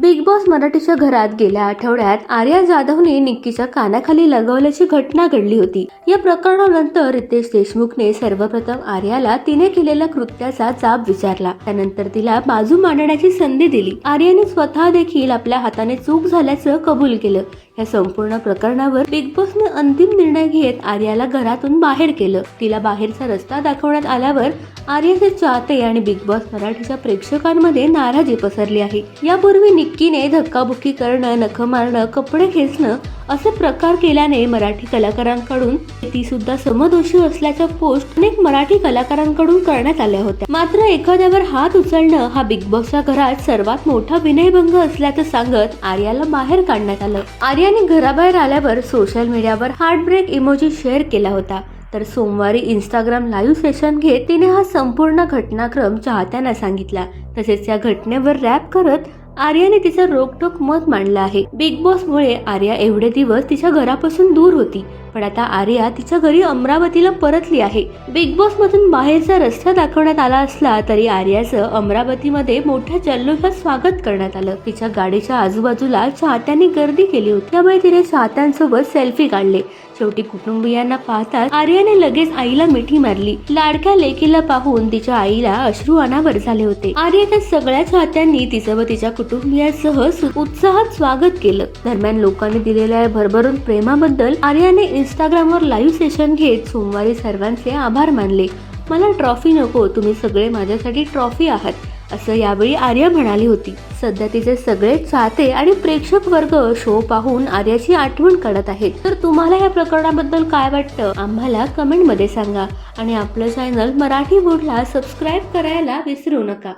Big boss मराठीच्या घरात गेल्या आठवड्यात आर्या जाधवने निक्कीच्या कानाखाली लगावल्याची घटना घडली होती. या प्रकरणानंतर रितेश देशमुखने सर्वप्रथम आर्याला तिने केलेल्या कृत्याचा जाब विचारला. त्यानंतर तिला बाजू मांडण्याची संधी दिली. आर्याने स्वतः देखील आपल्या हाताने चूक झाल्याचं कबूल केलं. या संपूर्ण प्रकरणावर बिग बॉसने अंतिम निर्णय घेत आर्याला घरातून बाहेर केलं. तिला बाहेरचा रस्ता दाखवण्यात आल्यावर आर्याचे चाहते आणि बिग बॉस मराठीच्या प्रेक्षकांमध्ये नाराजी पसरली आहे. यापूर्वी निक्कीने धक्काबुक्की करणं नख मारणं कपडे खेचणं असे प्रकार केल्याने मराठी कलाकारांकडून ती सुद्धा समदोषी असल्याच्या पोस्ट अनेक मराठी कलाकारांकडून करण्यात आल्या होत्या. मात्र एखाद्यावर हात उचलणं हा बिग बॉसच्या घरात सर्वात मोठा विनयभंग असल्याचं सांगत आर्याला बाहेर काढण्यात आलं. आर्याने घराबाहेर आल्यावर सोशल मीडियावर हार्ट ब्रेक इमोजी शेअर केला होता. तर सोमवारी इंस्टाग्राम लाईव्ह सेशन घेत तिने हा संपूर्ण घटनाक्रम चाहत्यांना सांगितला. तसेच या घटनेवर रॅप करत आर्याने तिचं रोकटोक मत मांडलं आहे. बिग बॉस मुळे आर्या एवढे दिवस तिच्या घरापासून दूर होती. पण आता आर्या तिच्या घरी अमरावतीला परतली आहे. बिग बॉस मधून बाहेरचा रस्ता दाखवण्यात आला असला तरी आर्याचं अमरावतीमध्ये मोठ्या जल्लोषात स्वागत करण्यात आलं. तिच्या गाडीच्या आजूबाजूला चाहत्यांनी गर्दी केली होती. त्यामुळे तिने चाहत्यांसोबत सेल्फी काढले. शेवटी कुटुंबियांना पाहताच आर्याने लगेच आईला मिठी मारली. लाडक्या लेकीला पाहून तिच्या आईला अश्रू अनावर झाले होते. आर्याच्या सगळ्या चाहत्यांनी तिचं व तिच्या कुटुंबियांसह उत्साहात स्वागत केलं. दरम्यान लोकांनी दिलेल्या भरभरून प्रेमाबद्दल आर्याने इंस्टाग्रामवर लाईव्ह सेशन घेत सोमवारी सर्वांचे आभार मानले. मला ट्रॉफी नको तुम्ही सगळे माझ्यासाठी ट्रॉफी आहात असं यावेळी आर्या म्हणाली होती. सध्या तिचे सगळे चाहते आणि प्रेक्षक वर्ग शो पाहून आर्याची आठवण काढत आहेत. तर तुम्हाला या प्रकरणाबद्दल काय वाटतं? आम्हाला कमेंटमध्ये सांगा. आणि आपलं चॅनल मराठी बोर्डला सबस्क्राईब करायला विसरू नका.